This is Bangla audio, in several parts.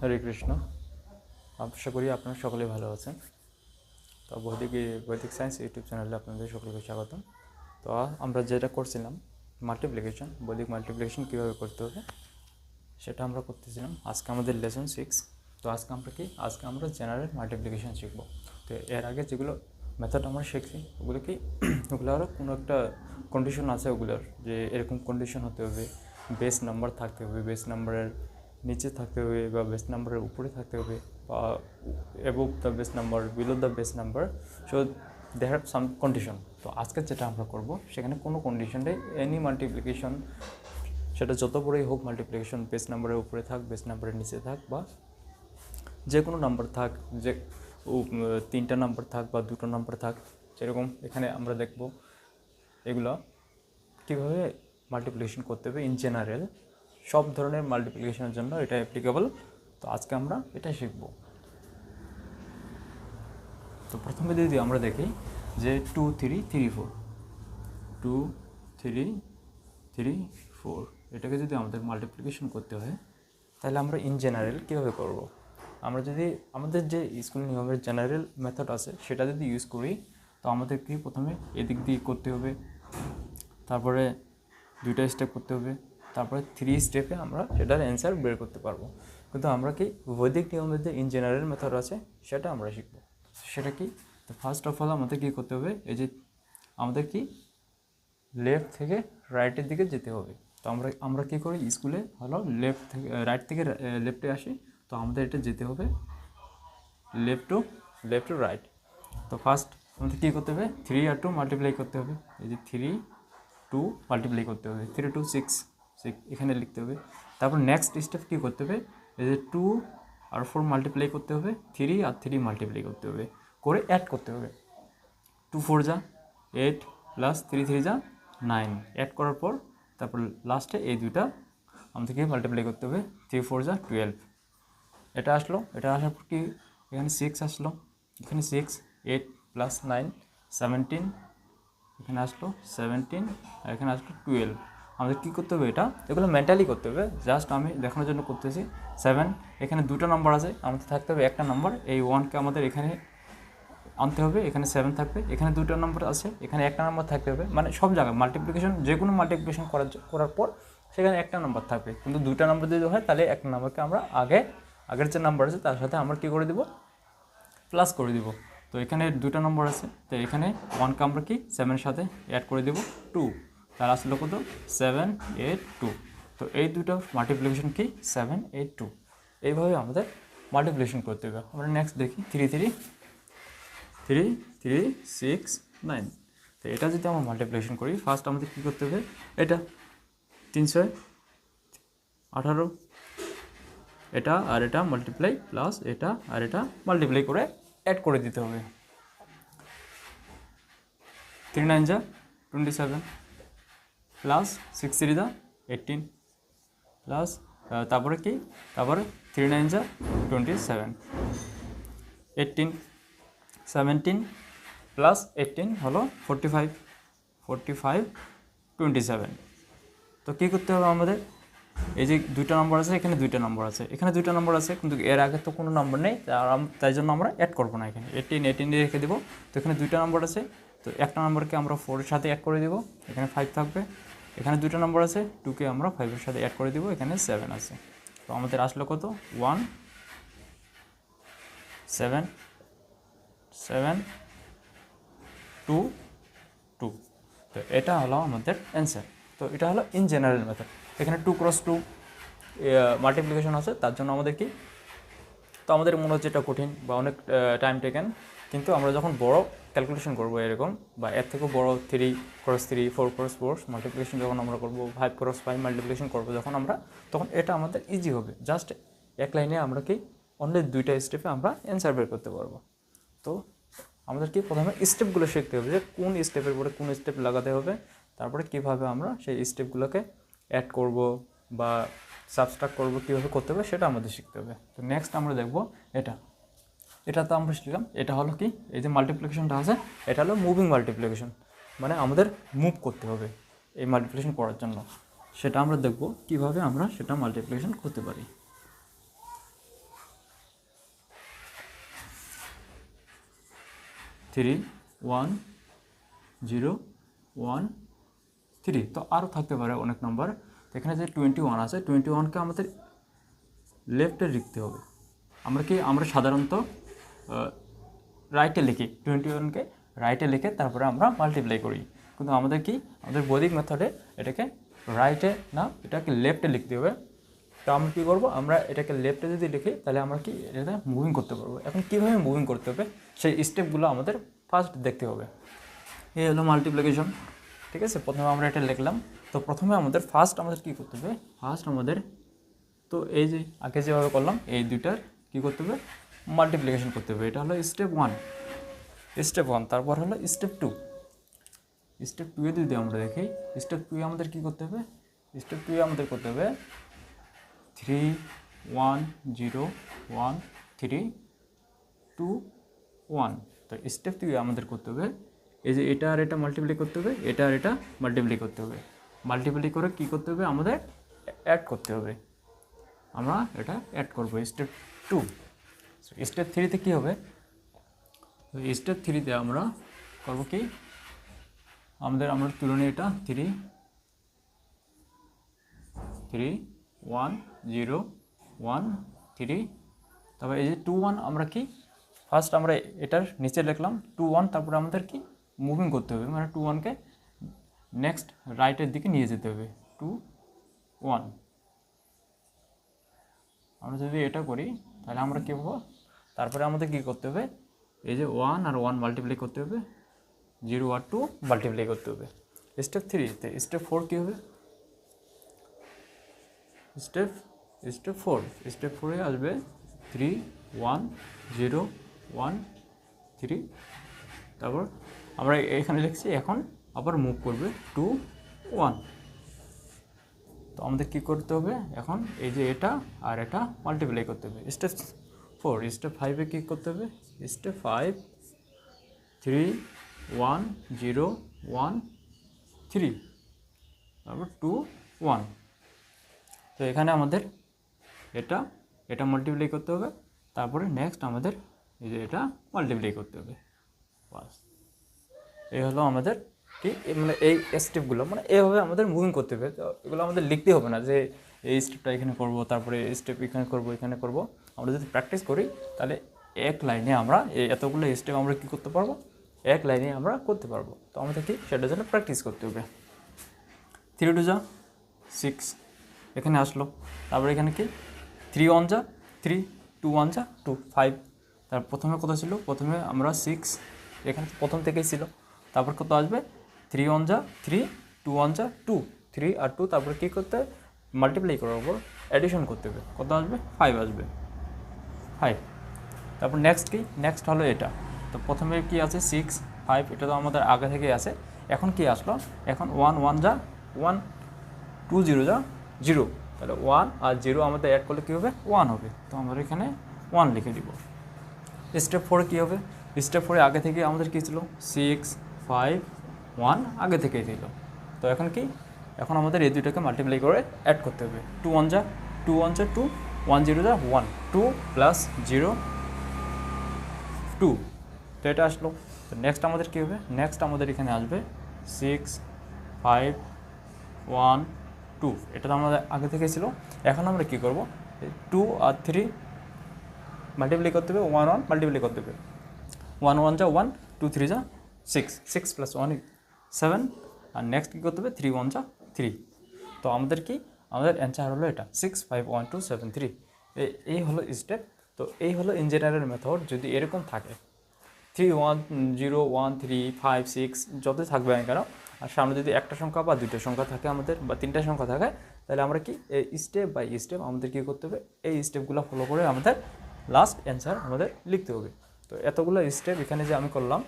হরে কৃষ্ণ। আশা করি আপনারা সকলে ভালো আছেন। তো বৈদিক বৈদিক সায়েন্স ইউটিউব চ্যানেলে আপনাদের সকলকে স্বাগতম। তো আমরা যেটা করছিলাম মাল্টিপ্লিকেশন বৈদিক মাল্টিপ্লিকেশন কীভাবে করতে হবে, সেটা আমরা করতেছিলাম। আজকে আমাদের লেসন সিক্স তো আজকে আমরা কি, আজকে আমরা জেনারেল মাল্টিপ্লিকেশন শিখব। তো এর আগে যেগুলো মেথড আমরা শিখছি, ওগুলো কি, ওগুলো আরও কোনো একটা কন্ডিশন আছে ওগুলোর, যে এরকম কন্ডিশন হতে হবে বেস নাম্বার থাকতে হবে বেস নাম্বারের নিচে থাকতে হবে বা বেস নাম্বারের উপরে থাকতে হবে বা above the base number below the base number so they have some condition তো আজকে যেটা আমরা করব, সেখানে কোনো কন্ডিশনে এনি মাল্টিপ্লিকেশন সেটা যত বড়ই হোক মাল্টিপ্লিকেশন বেস নাম্বারের উপরে থাক বেস নাম্বারের নিচে থাক বা যে কোনো নাম্বার থাক, যে তিনটা নাম্বার থাক বা দুটো নাম্বার থাক, যেরকম এখানে আমরা দেখব, এগুলো কীভাবে মাল্টিপ্লিকেশন করতে হবে ইন জেনারেল সব ধরনের মাল্টিপ্লিকেশনের জন্য এটা অ্যাপ্লিকেবল তো আজকে আমরা এটা শিখব। তো প্রথমে যদি আমরা দেখি যে two three three four two three three four এটাকে যদি আমাদের মাল্টিপ্লিকেশন করতে হয়, তাহলে আমরা ইন জেনারেল কীভাবে করব? আমরা যদি আমাদের যে স্কুল নিয়মের জেনারেল মেথড আছে, সেটা যদি ইউজ করি, তো আমাদেরকে প্রথমে এদিক দিয়ে করতে হবে, তারপরে দুইটা স্টেপ করতে হবে তারপরে থ্রি স্টেপে আমরা সেটার অ্যান্সার বের করতে পারব। কিন্তু আমরা কি বৈদিক নিয়মের যে ইন জেনারেল মেথড আছে, সেটা আমরা শিখব। সেটা কি? তো ফার্স্ট অফ অল আমাদের কী করতে হবে? এই যে আমাদের কি লেফট থেকে রাইটের দিকে যেতে হবে। তো আমরা আমরা কী করি? স্কুলে হলো লেফট থেকে রাইট থেকে লেফটে আসি। তো আমাদের এটা যেতে হবে left to left to right তো ফার্স্ট আমাদের কী করতে হবে? থ্রি আর টু মাল্টিপ্লাই করতে হবে। এই যে থ্রি টু মাল্টিপ্লাই করতে হবে। থ্রি টু সিক্স সিক্স এখানে লিখতে হবে। তারপর নেক্সট স্টেপ কী করতে হবে? এই যে টু আর ফোর মাল্টিপ্লাই করতে হবে থ্রি আর থ্রি মাল্টিপ্লাই করতে হবে। করে অ্যাড করতে হবে। টু ফোর যা এইট প্লাস থ্রি থ্রি যা নাইন অ্যাড করার পর তারপর লাস্টে এই দুইটা আমাদেরকে মাল্টিপ্লাই করতে হবে। থ্রি ফোর যা টুয়েলভ এটা আসলো। এটা আসার পর কি? এখানে সিক্স আসলো। এখানে six eight plus nine seventeen এখানে আসলো সেভেন্টিন আর এখানে আসলো টুয়েলভ আমাদের কী করতে হবে এটা? এগুলো মেন্টালি করতে হবে। জাস্ট আমি দেখানোর জন্য করতেছি। সেভেন এখানে দুটো নম্বর আছে। আমাদের থাকতে হবে একটা নম্বর এই ওয়ানকে আমাদের এখানে আনতে হবে। এখানে সেভেন থাকবে। এখানে দুটো নম্বর আছে। এখানে একটা নম্বর থাকতে হবে। মানে সব জায়গায় মাল্টিপ্লিকেশন যে কোনো মাল্টিপ্লিকেশন করার করার পর সেখানে একটা নম্বর থাকবে। কিন্তু দুটো নম্বর যদি হয়, তাহলে একটা নম্বরকে আমরা আগে, আগের যে নাম্বার আছে, তার সাথে আমরা কী করে দেবো? প্লাস করে দিব। তো এখানে দুটো নম্বর আছে। তো এখানে ওয়ানকে আমরা কি? সেভেনের সাথে অ্যাড করে দেব। টু তার আসলে কত? সেভেন এইট টু তো এই দুটো মাল্টিপ্লিকেশন কি? সেভেন এইট টু এইভাবে আমাদের মাল্টিপ্লিকেশন করতে হবে। আমরা নেক্সট দেখি। Three three three three six nine তো এটা যদি আমরা মাল্টিপ্লিকেশন করি ফার্স্ট আমাদের কী করতে হবে? এটা তিনশো আঠারো। এটা আর এটা মাল্টিপ্লাই প্লাস এটা আর এটা মাল্টিপ্লাই করে অ্যাড করে দিতে হবে। থ্রি নাইন যা twenty seven plus six three যা এইটিন প্লাস তারপরে কি? তারপরে থ্রি নাইন যা twenty seven. Eighteen, seventeen plus eighteen হলো forty five. Forty five, twenty seven. তো কী করতে হবে আমাদের? এই যে দুইটা নম্বর আছে, এখানে দুইটা নম্বর আছে। এখানে দুইটা নম্বর আছে, কিন্তু এর আগে তো কোনো নম্বর নেই তাই জন্য আমরা অ্যাড করব না এখানে। এইটিন এইটিন রেখে দেবো। তো এখানে দুইটা নম্বর আছে, তো একটা নম্বরকে আমরা ফোরের সাথে অ্যাড করে দেবো। এখানে ফাইভ থাকবে। এখানে দুটো নম্বর আছে টুকে আমরা ফাইভের সাথে অ্যাড করে দেবো, এখানে সেভেন আছে। তো আমাদের আসলো কত? One seven seven two two তো এটা হলো আমাদের অ্যান্সার তো এটা হলো ইন জেনারেল মেথড এখানে টু ক্রস টু মাল্টিপ্লিকেশন আছে, তার জন্য আমাদের কি? তো আমাদের মনে হচ্ছে এটা কঠিন বা অনেক টাইম টেকেন কিন্তু আমরা যখন বড় ক্যালকুলেশন করব এরকম, বা এর থেকেও বড় three cross three four cross four multiplication যখন আমরা করব ফাইভ ক্রস ফাইভ মাল্টিপ্লিকেশন করব যখন আমরা, তখন এটা আমাদের ইজি হবে। জাস্ট এক লাইনে আমরা কি অনলি দুইটা স্টেপে আমরা অ্যান্সার বের করতে পারব। তো আমাদের কি প্রথমে স্টেপগুলো শিখতে হবে যে কোন স্টেপের পরে কোন স্টেপ লাগাতে হবে, তারপরে কীভাবে আমরা সেই স্টেপগুলোকে অ্যাড করব বা সাবস্ট্রাক্ট করব, কীভাবে করতে হবে সেটা আমাদের শিখতে হবে। তো নেক্সট আমরা দেখব এটা। এটা তো আমরা শিখলাম। এটা হলো কি? এই যে মাল্টিপ্লিকেশনটা আছে, এটা হলো মুভিং মাল্টিপ্লিকেশন মানে আমাদের মুভ করতে হবে এই মাল্টিপ্লিকেশন করার জন্য। সেটা আমরা দেখব কীভাবে আমরা সেটা মাল্টিপ্লিকেশন করতে পারি। Three one zero one three তো আরও থাকতে পারে অনেক নাম্বার এখানে যে টোয়েন্টি ওয়ান আছে টোয়েন্টি ওয়ানকে আমাদের লেফটে লিখতে হবে। আমরা কি, আমরা সাধারণত রাইটে লিখি টোয়েন্টি ওয়ানকে রাইটে লিখে তারপরে আমরা মাল্টিপ্লাই করি। কিন্তু আমাদের কি? আমাদের বৈদিক মেথডে এটাকে রাইটে না, এটাকে লেফটে লিখতে হবে। তো আমরা কী করব? আমরা এটাকে লেফটে যদি লিখি, তাহলে আমরা কি এটা মুভিং করতে পারব। এখন কীভাবে মুভিং করতে হবে? সেই স্টেপগুলো আমাদের ফার্স্ট দেখতে হবে। এই হলো মাল্টিপ্লিকেশন ঠিক আছে? প্রথমে আমরা এটা লিখলাম। তো প্রথমে আমাদের ফার্স্ট আমাদের কী করতে হবে? ফার্স্ট আমাদের, তো এই যে আগে যেভাবে করলাম, এই দুইটার কী করতে হবে? মাল্টিপ্লিকেশন করতে হবে। এটা হলো স্টেপ ওয়ান স্টেপ ওয়ান তারপর হলো স্টেপ টু স্টেপ টুয়ে যদি আমরা দেখি স্টেপ টুয়ে আমাদের কী করতে হবে? স্টেপ টুয়ে আমাদের করতে হবে three one zero one three two one তো স্টেপ টুয়ে আমাদের করতে হবে, এই যে এটা আর এটা মাল্টিপ্লাই করতে হবে, এটা আর এটা মাল্টিপ্লাই করতে হবে। মাল্টিপ্লাই করে কী করতে হবে? আমাদের অ্যাড করতে হবে। আমরা এটা অ্যাড করব। স্টেপ টু স্টেপ থ্রিতে কী হবে? স্টেপ থ্রিতে আমরা করব কি? আমাদের, আমরা তুলনে এটা। Three three one zero one three তারপর এই যে টু ওয়ান আমরা কি? ফার্স্ট আমরা এটার নিচে লিখলাম। টু ওয়ান তারপরে আমাদের কি? মুভিং করতে হবে। মানে টু ওয়ানকে নেক্সট রাইটের দিকে নিয়ে যেতে হবে। টু ওয়ান আমরা যদি এটা করি, তাহলে আমরা কী পাবো? তারপরে আমাদের কী করতে হবে? এই যে ওয়ান আর ওয়ান মাল্টিপ্লাই করতে হবে। জিরো আর টু মাল্টিপ্লাই করতে হবে। স্টেপ থ্রিতে স্টেপ ফোর কী হবে? স্টেপ স্টেপ ফোর স্টেপ ফোরে আসবে three one zero one three তারপর আমরা এখানে লিখছি, এখন আবার মুভ করবে টু ওয়ান তো আমাদের কী করতে হবে? এখন এই যে এটা আর এটা মাল্টিপ্লাই করতে হবে। স্টেপ ফোর স্টেপ ফাইভে কী করতে হবে? Step five three one zero one three তারপর টু ওয়ান তো এখানে আমাদের এটা এটা মাল্টিপ্লাই করতে হবে। তারপরে নেক্সট আমাদের এই যে এটা মাল্টিপ্লাই করতে হবে। বাস। এই হলো আমাদের কি? মানে এই স্টেপগুলো মানে এইভাবে আমাদের মুভিং করতে হবে। তো এগুলো আমাদের লিখতে হবে না যে এই স্টেপটা এখানে করব, তারপরে এই স্টেপ এখানে করব এখানে করব। আমরা যদি প্র্যাকটিস করি, তাহলে এক লাইনে আমরা এতগুলো স্টেপ আমরা কী করতে পারব? এক লাইনে আমরা করতে পারব। তো আমাদের কি সেটার জন্য প্র্যাকটিস করতে হবে। থ্রি টু যা সিক্স এখানে আসলো। তারপরে এখানে কি? থ্রি ওয়ান যা থ্রি টু ওয়ান যা টু ফাইভ তার প্রথমে কত ছিল? প্রথমে আমরা সিক্স এখানে প্রথম থেকেই ছিল। তারপর কত আসবে? থ্রি ওয়ান যা থ্রি টু ওয়ান যা টু থ্রি আর টু তারপর কী করতে মাল্টিপ্লাই করার পর অ্যাডিশন করতে হবে। কত আসবে? ফাইভ আসবে। ফাইভ তারপর নেক্সট কি? নেক্সট হলো এটা। তো প্রথমে কি আছে? সিক্স ফাইভ এটা তো আমাদের আগে থেকেই আছে। এখন কি আসলো? এখন ওয়ান ওয়ান যা ওয়ান টু জিরো যা জিরো তাহলে ওয়ান আর জিরো আমাদের অ্যাড করলে কী হবে? ওয়ান হবে। তো আমরা এখানে ওয়ান লিখে দিব। স্টেপ ফোরে কী হবে? স্টেপ ফোরে আগে থেকে আমাদের কী ছিল? সিক্স ফাইভ ওয়ান আগে থেকেই ছিল। তো এখন কি? এখন আমাদের এই দুইটাকে মাল্টিপ্লাই করে অ্যাড করতে হবে। টু ওয়ান যা টু ওয়ান যা টু ওয়ান জিরো যা one two plus zero two তো এটা আসলো। তো নেক্সট আমাদের কী হবে? নেক্সট আমাদের এখানে আসবে সিক্স ফাইভ ওয়ান টু এটা তো আমাদের আগে থেকে ছিল। এখন আমরা কী করব? টু আর থ্রি মাল্টিপ্লাই করতে হবে ওয়ান ওয়ান মাল্টিপ্লাই করতে হবে। ওয়ান ওয়ান যা ওয়ান টু থ্রি যা six six plus one seven আর নেক্সট কী করতে হবে? থ্রি ওয়ান যা থ্রি তো আমাদের কি আমাদের অ্যান্সার হলো এটা six five one two seven three এই হলো স্টেপ তো এই হলো ইঞ্জিনিয়ারের মেথড যদি এরকম থাকে three one zero one three five six যতই থাকবে না কেন, আর সামনে যদি একটা সংখ্যা বা দুইটা সংখ্যা থাকে আমাদের, বা তিনটা সংখ্যা থাকে, তাহলে আমরা কি, এই স্টেপ বাই স্টেপ আমাদের কী করতে হবে, এই স্টেপগুলো ফলো করে আমাদের লাস্ট অ্যান্সার আমাদের লিখতে হবে। তো এতগুলো স্টেপ এখানে যে আমি করলাম,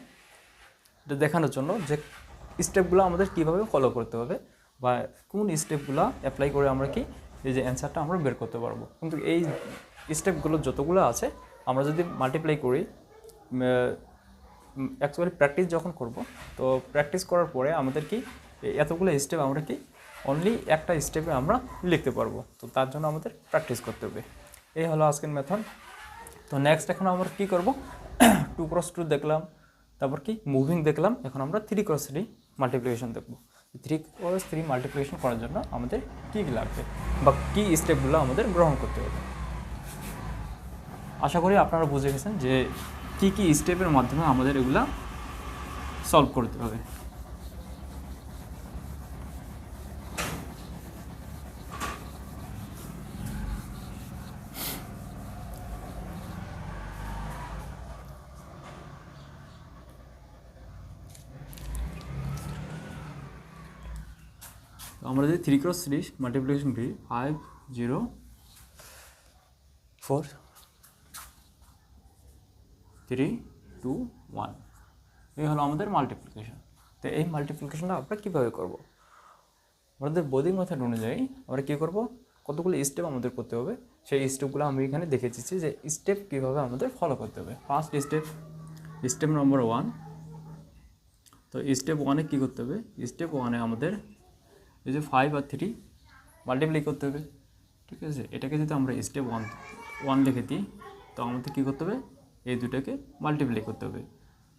এটা দেখানোর জন্য যে স্টেপগুলো আমাদের কীভাবে ফলো করতে হবে। বা কোন স্টেপগুলো অ্যাপ্লাই করে আমরা কি এই যে অ্যান্সারটা আমরা বের করতে পারব। কিন্তু এই স্টেপগুলো যতগুলো আছে, আমরা যদি মাল্টিপ্লাই করি অ্যাকচুয়ালি প্র্যাকটিস যখন করব, তো প্র্যাকটিস করার পরে আমাদের কি এতগুলো স্টেপ আমরা কি অনলি একটা স্টেপে আমরা লিখতে পারব। তো তার জন্য আমাদের প্র্যাকটিস করতে হবে। এই হলো আজকের মেথড তো নেক্সট এখন আমরা কী করব? টু ক্রস টু দেখলাম, তারপর কি মুভিং দেখলাম, এখন আমরা থ্রি ক্রস থ্রি মাল্টিপ্লিকেশন দেখব। থ্রি ক্রস থ্রি মাল্টিপ্লিকেশন করার জন্য আমাদের কী লাগবে বা কী স্টেপগুলো আমাদের গ্রহণ করতে হবে। আশা করি আপনারা বুঝে গেছেন যে কী কী স্টেপের মাধ্যমে আমাদের এগুলা সলভ করতে হবে। আমরা যদি থ্রি ক্রস থ্রি মাল্টিপ্লিকেশন করি five zero four three two one এই হলো আমাদের মাল্টিপ্লিকেশন তো এই মাল্টিপ্লিকেশনটা আমরা কীভাবে করব? আমাদের বৈদিক মেথড অনুযায়ী আমরা কী করব? কতগুলো স্টেপ আমাদের করতে হবে। সেই স্টেপগুলো আমি এখানে দেখে দিচ্ছি যে স্টেপ কীভাবে আমাদের ফলো করতে হবে। First step step number one তো স্টেপ ওয়ানে কী করতে হবে? স্টেপ ওয়ানে আমাদের এই যে ফাইভ আর থ্রি মাল্টিপ্লাই করতে হবে, ঠিক আছে? এটাকে যদি আমরা স্টেপ ওয়ান ওয়ান লিখে দিই, তো আমাদের কী করতে হবে? এই দুটাকে মাল্টিপ্লাই করতে হবে।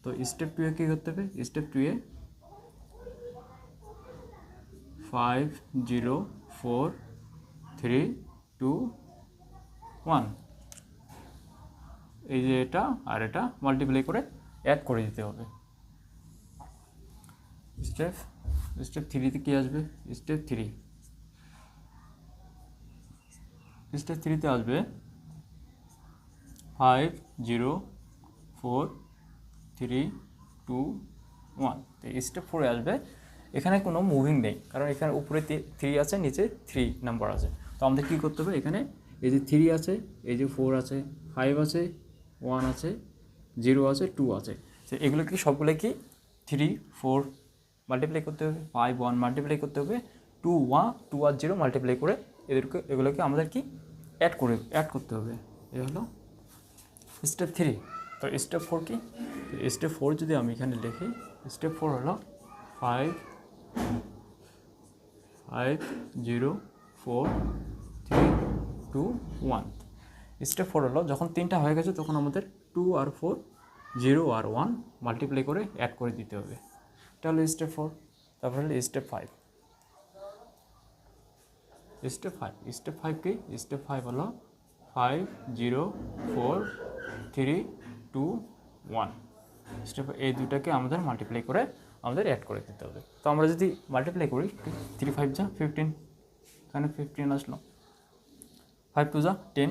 তো স্টেপ টুয়ে কী করতে হবে? স্টেপ টুয়ে five zero four three two one এই যে এটা আর এটা মাল্টিপ্লাই করে অ্যাড করে দিতে হবে। স্টেপ স্টেপ থ্রিতে কী আসবে? স্টেপ থ্রি স্টেপ থ্রিতে আসবে five zero four three two one তো স্টেপ ফোরে আসবে। এখানে কোনো মুভিং নেই, কারণ এখানে উপরে থ্রি আছে, নিচে থ্রি নাম্বার আছে। তো আমাদের কী করতে হবে এখানে? এই যে থ্রি আছে, এই যে ফোর আছে ফাইভ আছে ওয়ান আছে জিরো আছে টু আছে। এগুলো কি সবগুলো কি? থ্রি ফোর মাল্টিপ্লাই করতে হবে ফাইভ ওয়ান মাল্টিপ্লাই করতে হবে টু ওয়ান টু আর জিরো মাল্টিপ্লাই করে এদেরকে, এগুলোকে আমাদের কি? অ্যাড করে অ্যাড করতে হবে। এ হলো স্টেপ থ্রি তো স্টেপ ফোর কি? স্টেপ ফোর যদি আমি এখানে লিখি স্টেপ ফোর হলো five five zero four three two one step four হলো যখন তিনটা হয়ে গেছে, তখন আমাদের টু আর ফোর জিরো আর ওয়ান মাল্টিপ্লাই করে অ্যাড করে দিতে হবে। এটা হলো স্টেপ ফোর তারপরে হলো step five step five step five কি? স্টেপ ফাইভ হলো five zero four three two one step এই দুটাকে আমাদের মাল্টিপ্লাই করে আমাদের অ্যাড করে দিতে হবে। তো আমরা যদি মাল্টিপ্লাই করি থ্রি ফাইভ যা ফিফটিন এখানে ফিফটিন আসলো। ফাইভ টু যা ten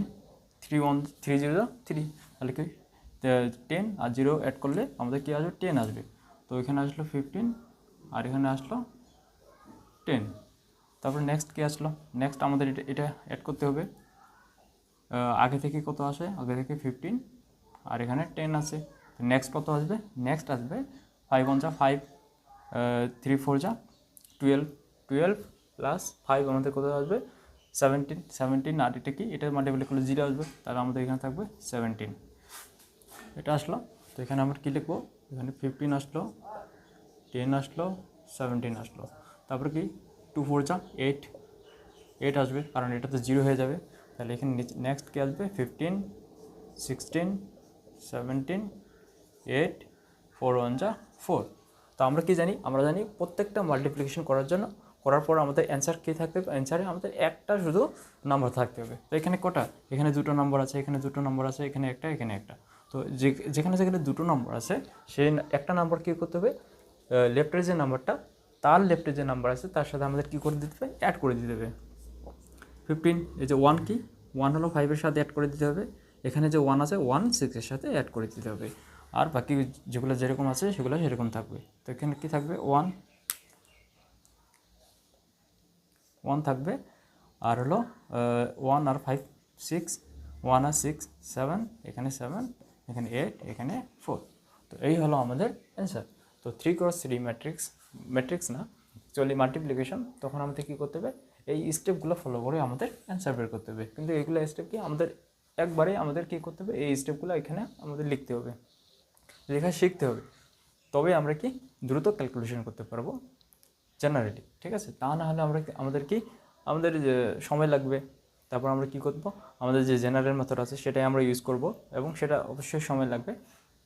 three one three zero যা থ্রি তাহলে কি? টেন আর জিরো অ্যাড করলে আমাদের কী আসবে? টেন আসবে। তো এখানে আসলো ফিফটিন আর এখানে আসলো টেন তারপর নেক্সট কী আসলো? নেক্সট আমাদের এটা এটা অ্যাড করতে হবে। আগে থেকে কত আসে? আগে থেকে ফিফটিন আর এখানে টেন আছে। নেক্সট কত আসবে? নেক্সট আসবে ফাইভ ওয়ান যা ফাইভ থ্রি ফোর যা টুয়েলভ টুয়েলভ প্লাস ফাইভ আমাদের কত আসবে? সেভেন্টিন সেভেন্টিন আর এটা কি? এটা মাল্টিপ্লাই করলে জিরো আসবে। তাহলে আমাদের এখানে থাকবে সেভেন্টিন এটা আসলো। তো এখানে আমরা কী লিখব? এখানে ফিফটিন আসলো টেন আসলো সেভেন্টিন আসলো। তারপরে কি? টু ফোর যা এইট এইট আসবে, কারণ এটা তো জিরো হয়ে যাবে। তাহলে এখানে নেক্সট কী আসবে? Fifteen sixteen seventeen eight four one যা ফোর তো আমরা কি জানি? আমরা জানি প্রত্যেকটা মাল্টিপ্লিকেশন করার জন্য, করার পর আমাদের অ্যান্সার কী থাকতে হবে অ্যান্সারে আমাদের একটা শুধু নাম্বার থাকতে হবে। তো এখানে কটা? এখানে দুটো নাম্বার আছে, এখানে দুটো নাম্বার আছে, এখানে একটা এখানে একটা। তো যে, যেখানে যেখানে দুটো নম্বর আছে সেই একটা নাম্বার কী করতে হবে? লেফটের যে নাম্বারটা তার লেফটে যে নাম্বার আছে, তার সাথে আমাদের কী করে দিতে হবে? অ্যাড করে দিতে হবে। ফিফটিন এই যে ওয়ান কি? ওয়ান হলো ফাইভের সাথে অ্যাড করে দিতে হবে। এখানে যে ওয়ান আছে ওয়ান সিক্সের সাথে অ্যাড করে দিতে হবে। আর বাকি যেগুলো যেরকম আছে, সেগুলো সেরকম থাকবে। তো এখানে কী থাকবে? ওয়ান ওয়ান থাকবে। আর হলো ওয়ান আর ফাইভ সিক্স ওয়ান আর সিক্স সেভেন এখানে সেভেন এখানে এইট এখানে ফোর তো এই হলো আমাদের অ্যান্সার তো three cross three matrix matrix না চলি মাল্টিপ্লিকেশন তখন আমাদের কী করতে হবে? এই স্টেপগুলো ফলো করে আমাদের অ্যান্সার বের করতে হবে। কিন্তু এইগুলো স্টেপ কি আমাদের একবারে আমাদের কী করতে হবে? এই স্টেপগুলো এখানে আমাদের লিখতে হবে। লেখা শিখতে হবে। তবে আমরা কি দ্রুত ক্যালকুলেশন করতে পারব? জেনারেলি ঠিক আছে? তা না হলে আমরা আমাদের কি, আমাদের সময় লাগবে তারপর আমরা কি করব? আমাদের যে জেনারেল মেথড আছে সেটাই আমরা ইউজ করব এবং সেটা অবশ্যই সময় লাগবে।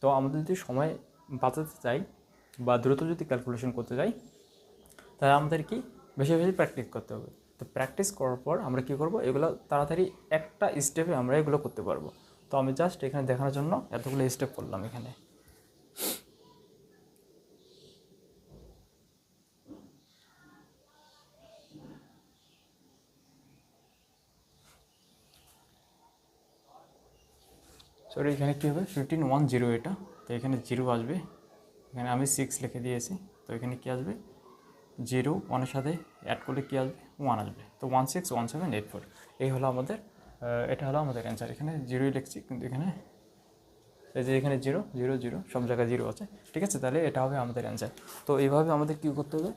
তো আমাদের যদি সময় বাঁচাতে চাই বা দ্রুত যদি ক্যালকুলেশন করতে চাই, তাহলে আমাদের কি? বেশি বেশি প্র্যাকটিস করতে হবে। তো প্র্যাকটিস করার পর আমরা কী করব? এগুলো তাড়াতাড়ি একটা স্টেপে আমরা এগুলো করতে পারব। তো আমি জাস্ট এখানে দেখানোর জন্য এতগুলো স্টেপ করলাম এখানে। সরি এখানে কী হবে? ফিফটিন ওয়ান জিরো এটা। তো এখানে জিরো আসবে। এখানে আমি সিক্স লিখে দিয়েছি। তো এখানে কী আসবে? জিরো ওয়ানের সাথে অ্যাড করলে কী আসবে? ওয়ান আসবে। তো one six one seven eight four এই হলো আমাদের এটা হলো আমাদের অ্যান্সার এখানে জিরোই লিখছি, কিন্তু এখানে এই যে এখানে জিরো জিরো জিরো সব জায়গায় জিরো আছে। ঠিক আছে? তাহলে এটা হবে আমাদের অ্যান্সার তো এইভাবে আমাদের কী করতে হবে?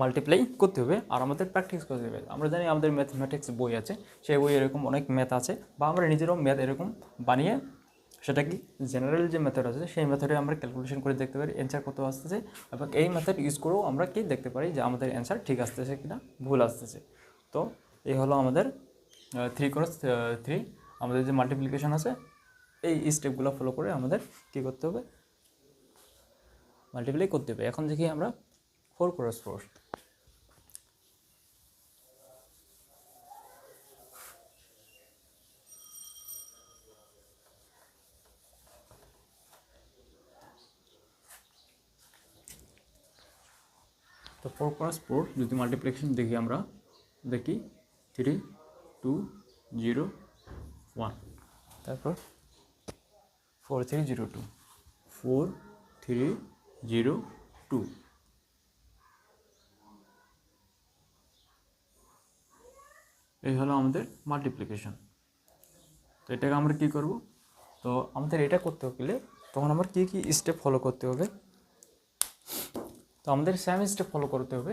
মাল্টিপ্লাই করতে হবে আর আমাদের প্র্যাকটিস করতে হবে। আমরা জানি আমাদের ম্যাথমেটিক্স বই আছে, সেই বই এরকম অনেক ম্যাথ আছে বা আমরা নিজেরও ম্যাথ এরকম বানিয়ে সেটা কি জেনারেল যে মেথড আছে, সেই মেথডে আমরা ক্যালকুলেশন করে দেখতে পারি অ্যান্সার কত আসতেছে এবং এই মেথড ইউজ করেও আমরা কি দেখতে পারি যে আমাদের অ্যান্সার ঠিক আসতেছে কিনা, ভুল আসতেছে। তো এই হলো আমাদের থ্রি ক্রস থ্রি আমাদের যে মাল্টিপ্লিকেশন আছে, এই স্টেপগুলো ফলো করে আমাদের কী করতে হবে? মাল্টিপ্লাই করতে হবে। এখন দেখি আমরা ফোর ক্রস ফোর তো ফোর ক্রস ফোর যদি মাল্টিপ্লিকেশন দেখি আমরা দেখি থ্রি টু জিরো ওয়ান তারপর four three zero two four three zero two এই হলো আমাদের মাল্টিপ্লিকেশন তো এটাকে আমরা কী করব? তো আমাদের এটা করতে গেলে তখন আমার কী কী স্টেপ ফলো করতে হবে? তো আমাদের সেম স্টেপ ফলো করতে হবে।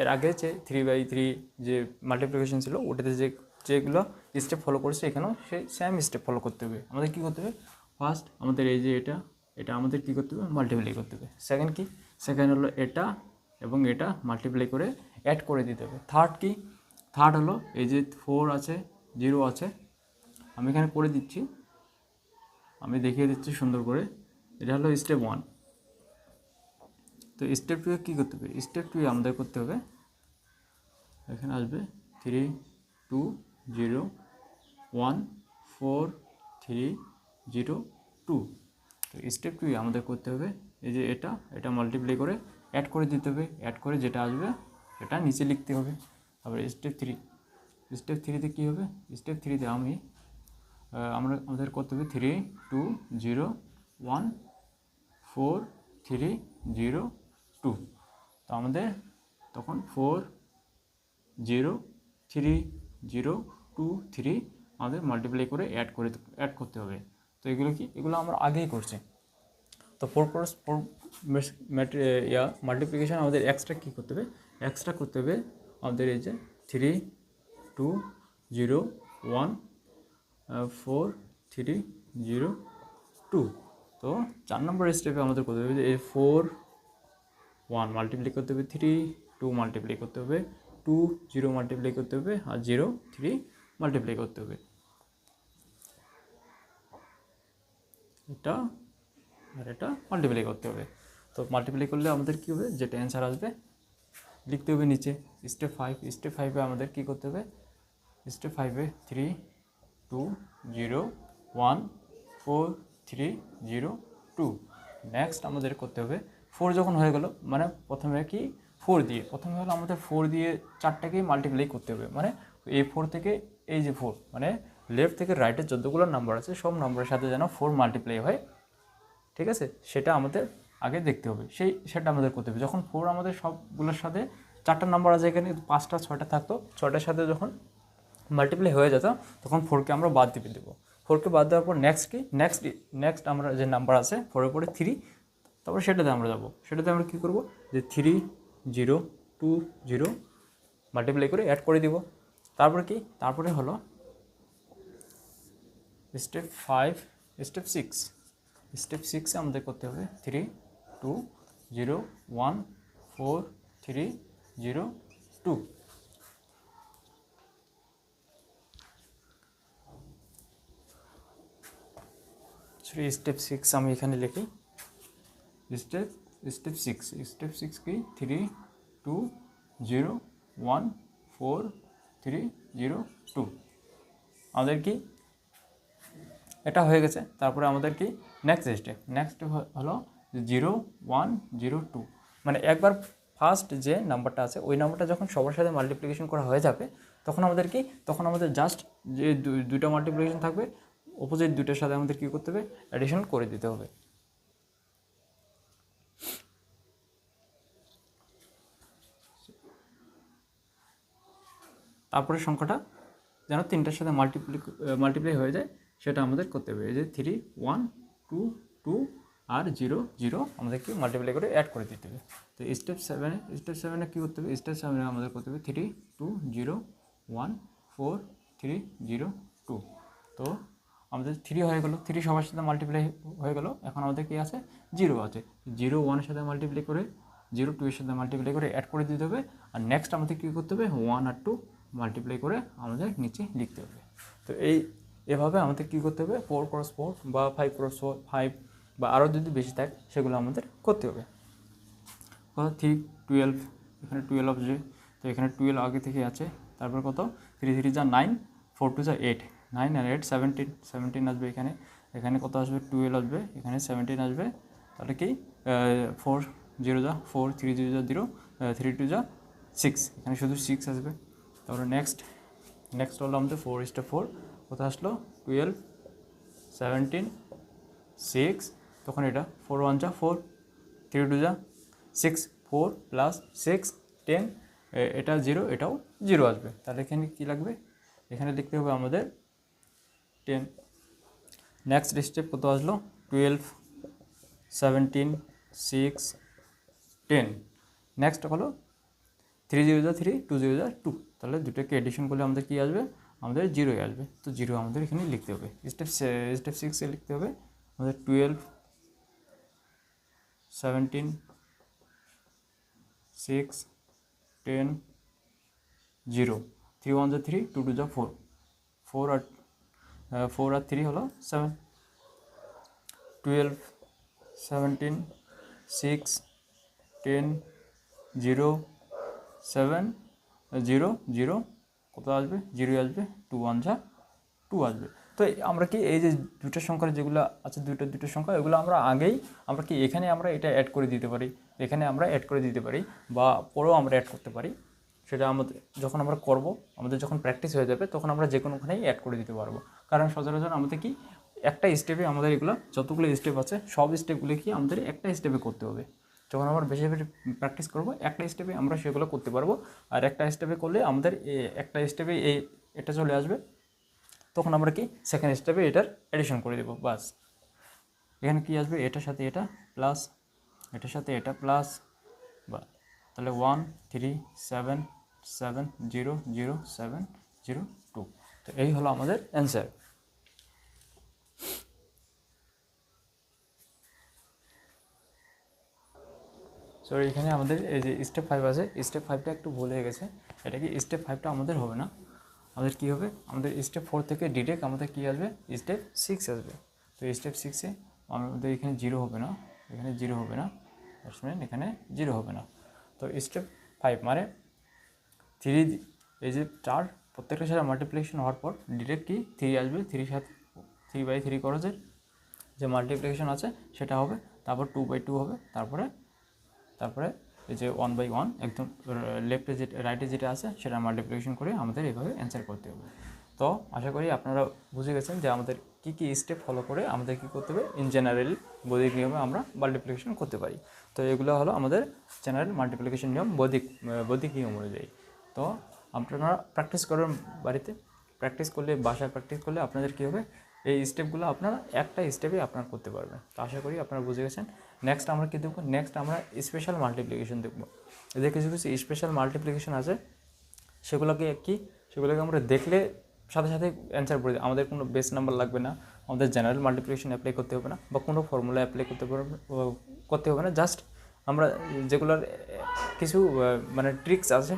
এর আগে যে থ্রি বাই থ্রি যে মাল্টিপ্লিকেশন ছিল, ওটাতে যে, যেগুলো স্টেপ ফলো করেছে, এখানেও সেই সেম স্টেপ ফলো করতে হবে। আমাদের কী করতে হবে? ফার্স্ট আমাদের এই যে এটা এটা আমাদের কী করতে হবে? মাল্টিপ্লাই করতে হবে। সেকেন্ড কি? সেকেন্ড হলো এটা এবং এটা মাল্টিপ্লাই করে অ্যাড করে দিতে হবে। থার্ড কি? থার্ড হলো এই যে ফোর আছে জিরো আছে। আমি এখানে করে দিচ্ছি। আমি দেখিয়ে দিচ্ছি সুন্দর করে। এটা হলো স্টেপ ওয়ান তো স্টেপ টুয়ে কী করতে হবে? স্টেপ টুয়ে আমাদের করতে হবে। এখানে আসবে three two zero one four three zero two তো স্টেপ টুয়ে আমাদের করতে হবে। এই যে এটা এটা মাল্টিপ্লাই করে অ্যাড করে দিতে হবে। অ্যাড করে যেটা আসবে, সেটা নিচে লিখতে হবে। তারপরে স্টেপ থ্রি স্টেপ থ্রিতে কী হবে? স্টেপ থ্রিতে আমি আমরা, আমাদের করতে হবে three two zero one four three zero two তো আমাদের তখন four zero three zero two three আমাদের মাল্টিপ্লাই করে অ্যাড করে অ্যাড করতে হবে। তো এগুলো কি? এগুলো আমরা আগেই করছি। তো ফোর ক্রস ফোর ইয়া মাল্টিপ্লিকেশন আমাদের এক্সট্রা কী করতে হবে? এক্সট্রা করতে হবে আমাদের এই যে three two zero one four three zero two তো চার নম্বর স্টেপে আমাদের করতে হবে যে এই ফোর ওয়ান মাল্টিপ্লাই করতে হবে থ্রি টু মাল্টিপ্লাই করতে হবে টু জিরো মাল্টিপ্লাই করতে হবে, আর জিরো থ্রি মাল্টিপ্লাই করতে হবে। এটা আর এটা মাল্টিপ্লাই করতে হবে। তো মাল্টিপ্লাই করলে আমাদের কী হবে? যেটা অ্যান্সার আসবে, লিখতে হবে নিচে স্টেপ ফাইভ স্টেপ ফাইভে আমাদের কী করতে হবে? স্টেপ ফাইভে three two zero one four three zero two next আমাদের করতে হবে ফোর যখন হয়ে গেল মানে প্রথমে কি? ফোর দিয়ে। প্রথমে হলো আমাদের ফোর দিয়ে চারটাকেই মাল্টিপ্লাই করতে হবে। মানে এই ফোর থেকে এই যে ফোর মানে লেফট থেকে রাইটের যতগুলো নাম্বার আছে, সব নাম্বারের সাথে যেন ফোর মাল্টিপ্লাই হয়। ঠিক আছে? সেটা আমাদের আগে দেখতে হবে। সেই, সেটা আমাদের করতে হবে। যখন ফোর আমাদের সবগুলোর সাথে চারটা নাম্বার আছে এখানে, পাঁচটা, ছয়টা থাকতো, ছয়টার সাথে যখন মাল্টিপ্লাই হয়ে যেত, তখন ফোরকে আমরা বাদ দিয়ে দেবো। ফোরকে বাদ দেওয়ার পর নেক্সট কি? নেক্সট নেক্সট আমরা যে নাম্বার আছে ফোরের পরে থ্রি তারপরে সেটাতে আমরা যাব। সেটাতে আমরা কী করব? যে three zero two zero multiply করে অ্যাড করে দিব। তারপরে কি? তারপরে হলো step five step six step সিক্সে আমাদের করতে হবে three two zero one four three zero two three step six আমি এখানে লিখি। Step step six step six কি three two zero one four three zero two আমাদের কি এটা হয়ে গেছে। তারপরে আমাদের কি নেক্সট স্টেপ নেক্সট হলো জিরো ওয়ান জিরো টু মানে একবার ফার্স্ট যে নাম্বারটা আছে, ওই নাম্বারটা যখন সবার সাথে মাল্টিপ্লিকেশন করা হয়ে যাবে, তখন আমাদের কি তখন আমাদের জাস্ট যে দুইটা মাল্টিপ্লিকেশন থাকবে অপোজিট দুইটার সাথে আমাদের কী করতে হবে? অ্যাডিশন করে দিতে হবে। তারপরে সংখ্যাটা যেন তিনটার সাথে মাল্টিপ্লি মাল্টিপ্লাই হয়ে যায়, সেটা আমাদের করতে হবে। এই যে থ্রি ওয়ান টু টু আর জিরো জিরো আমাদেরকে মাল্টিপ্লাই করে অ্যাড করে দিতে হবে। তো স্টেপ সেভেনে স্টেপ সেভেনে কী করতে হবে? স্টেপ সেভেনে আমাদের করতে হবে three two zero one four three zero two তো আমাদের থ্রি হয়ে গেলো। থ্রি সবার সাথে মাল্টিপ্লাই হয়ে গেলো। এখন আমাদের কী আছে? জিরো আছে। জিরো ওয়ানের সাথে মাল্টিপ্লাই করে জিরো টু এর সাথে মাল্টিপ্লাই করে অ্যাড করে দিতে হবে। আর নেক্সট আমাদের কী করতে হবে? ওয়ান আর টু মাল্টিপ্লাই করে আমাদের নিচে লিখতে হবে। তো এই, এভাবে আমাদের কী করতে হবে? ফোর ক্রস ফোর বা ফাইভ ক্রস ফোর ফাইভ বা আরও যদি বেশি থাকে, সেগুলো আমাদের করতে হবে। কত? থ্রি টুয়েলভ এখানে টুয়েলভ আসবে তো এখানে টুয়েলভ আগে থেকে আছে। তারপর কত? থ্রি থ্রি যা নাইন ফোর টু যা এইট নাইন আর এইট সেভেন্টিন সেভেন্টিন আসবে এখানে। এখানে কত আসবে? টুয়েলভ আসবে। এখানে সেভেন্টিন আসবে। তাহলে কি? ফোর জিরো যা ফোর থ্রি জিরো যা জিরো থ্রি টু যা সিক্স এখানে শুধু সিক্স আসবে। তারপরে নেক্সট নেক্সট হলো আমাদের ফোর ইস্টে ফোর কোথায় আসলো? টুয়েলভ সেভেন্টিন সিক্স তখন এটা ফোর ওয়ান যা ফোর থ্রি টু যা six four plus six ten এটা জিরো এটাও জিরো আসবে। তাহলে এখানে কী লাগবে? এখানে লিখতে হবে আমাদের টেন নেক্সট স্টেপ কত আসলো? Twelve seventeen six ten next হলো থ্রি জিরো যা থ্রি টু জিরো যা টু তাহলে দুটোকে এডিশন করলে আমাদের কী আসবে? আমাদের জিরোই আসবে। তো জিরো আমাদের এখানে লিখতে হবে। স্টেপ স্টেপ সিক্সে লিখতে হবে। আমাদের twelve seventeen six ten zero three one যা থ্রি টু টু যা ফোর ফোর আর ফোর আর থ্রি হলো seven twelve seventeen six ten zero seven zero zero, কত আসবে? জিরো আসবে, টু ওয়ান যা, টু আসবে। তো আমরা কি এই যে দুটো সংখ্যার যেগুলো আছে, দুটো দুটো সংখ্যা, এগুলো আমরা আগেই, আমরা কি এখানে আমরা এটা অ্যাড করে দিতে পারি? এখানে আমরা অ্যাড করে দিতে পারি বা পরেও আমরা অ্যাড করতে পারি। সেটা আমাদের, যখন আমরা করব, আমাদের যখন প্র্যাকটিস হয়ে যাবে, তখন আমরা যে কোনোখানেই অ্যাড করে দিতে পারব। কারণ সচরাচর আমাদের কি, একটা স্টেপে আমাদের এগুলো যতগুলো স্টেপ আছে, সব স্টেপগুলো কি আমাদের একটা স্টেপে করতে হবে। যখন আমরা বেশি বেশি প্র্যাকটিস করব, একটা স্টেপে আমরা সেগুলো করতে পারব। আর একটা স্টেপে করলে আমাদের একটা স্টেপে এই এটা চলে আসবে। তখন আমরা কি সেকেন্ড স্টেপে এটার এডিশন করে দেবো, বাস। এখানে কি আসবে? এটার সাথে এটা প্লাস এটার সাথে এটা প্লাস বা। তাহলে one three seven seven zero zero seven zero two তো এই হলো আমাদের অ্যান্সার সো এখানে আমাদের এই যে স্টেপ ফাইভ আছে স্টেপ ফাইভটা একটু ভুল গেছে। এটা কি স্টেপ ফাইভটা আমাদের হবে না? আমাদের কি হবে? আমাদের স্টেপ ফোর থেকে ডিটেক আমাদের কি আসবে? স্টেপ সিক্স আসবে। তো স্টেপ সিক্সে আমাদের এখানে জিরো হবে না। এখানে জিরো হবে না। এখানে জিরো হবে না। তো স্টেপ ফাইভ মানে থ্রি এই যে চার প্রত্যেকটার সাথে মাল্টিপ্লিকেশন হওয়ার পর ডিরেক্ট কি? থ্রি আসবে। থ্রির সাথে থ্রি বাই থ্রি খরচের যে মাল্টিপ্লিকেশন আছে, সেটা হবে। তারপর টু বাই টু হবে। তারপরে তারপরে এই যে ওয়ান বাই ওয়ান একদম লেফটে যেটা রাইটে যেটা আছে, সেটা মাল্টিপ্লিকেশন করে আমাদের এইভাবে অ্যান্সার করতে হবে। তো আশা করি আপনারা বুঝে গেছেন যে আমাদের কী কী স্টেপ ফলো করে আমাদের কী করতে হবে? ইন জেনারেল বৈদিক নিয়মে আমরা মাল্টিপ্লিকেশন করতে পারি। তো এগুলো হলো আমাদের জেনারেল মাল্টিপ্লিকেশন নিয়ম, বৈদিক বৈদিক নিয়ম অনুযায়ী। তো আপনারা প্র্যাকটিস করেন বাড়িতে। প্র্যাকটিস করলে, বাসায় প্র্যাকটিস করলে আপনাদের কী হবে? এই স্টেপগুলো আপনারা একটা স্টেপে আপনারা করতে পারবেন। তো আশা করি আপনারা বুঝে গেছেন। নেক্সট আমরা কী দেখব? নেক্সট আমরা স্পেশাল মাল্টিপ্লিকেশন দেখব। এদের কিছু কিছু স্পেশাল মাল্টিপ্লিকেশন আছে। সেগুলোকে কি? সেগুলোকে আমরা দেখলে সাথে সাথে অ্যান্সার করে। আমাদের কোনো বেস নাম্বার লাগবে না। আমাদের জেনারেল মাল্টিপ্লিকেশন অ্যাপ্লাই করতে হবে না বা কোনো ফর্মুলা অ্যাপ্লাই করতে করতে হবে না। জাস্ট আমরা যেগুলোর কিছু মানে ট্রিক্স আছে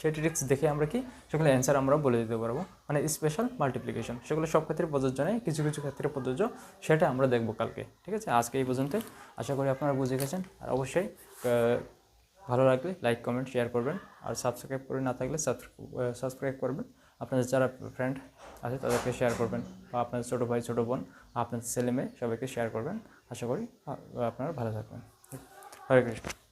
সেই ট্রিক্স দেখে আমরা কি? সেগুলো অ্যান্সার আমরা বলে দিতে পারব। মানে স্পেশাল মাল্টিপ্লিকেশন সেগুলো সব ক্ষেত্রে প্রযোজ্য নয় কিছু কিছু ক্ষেত্রে প্রযোজ্য, সেটা আমরা দেখব কালকে, ঠিক আছে? আজকে এই পর্যন্তই। আশা করি আপনারা বুঝে গেছেন। আর অবশ্যই ভালো লাগলে লাইক কমেন্ট শেয়ার করবেন। আর সাবস্ক্রাইব করে না থাকলে সাবস্ক্রাইব করবেন। আপনাদের যারা ফ্রেন্ড আছে, তাদেরকে শেয়ার করবেন। বা আপনাদের ছোটো ভাই, ছোটো বোন, আপনাদের ছেলে মেয়ে, সবাইকে শেয়ার করবেন। আশা করি আপনারা ভালো থাকবেন। হরে কৃষ্ণ।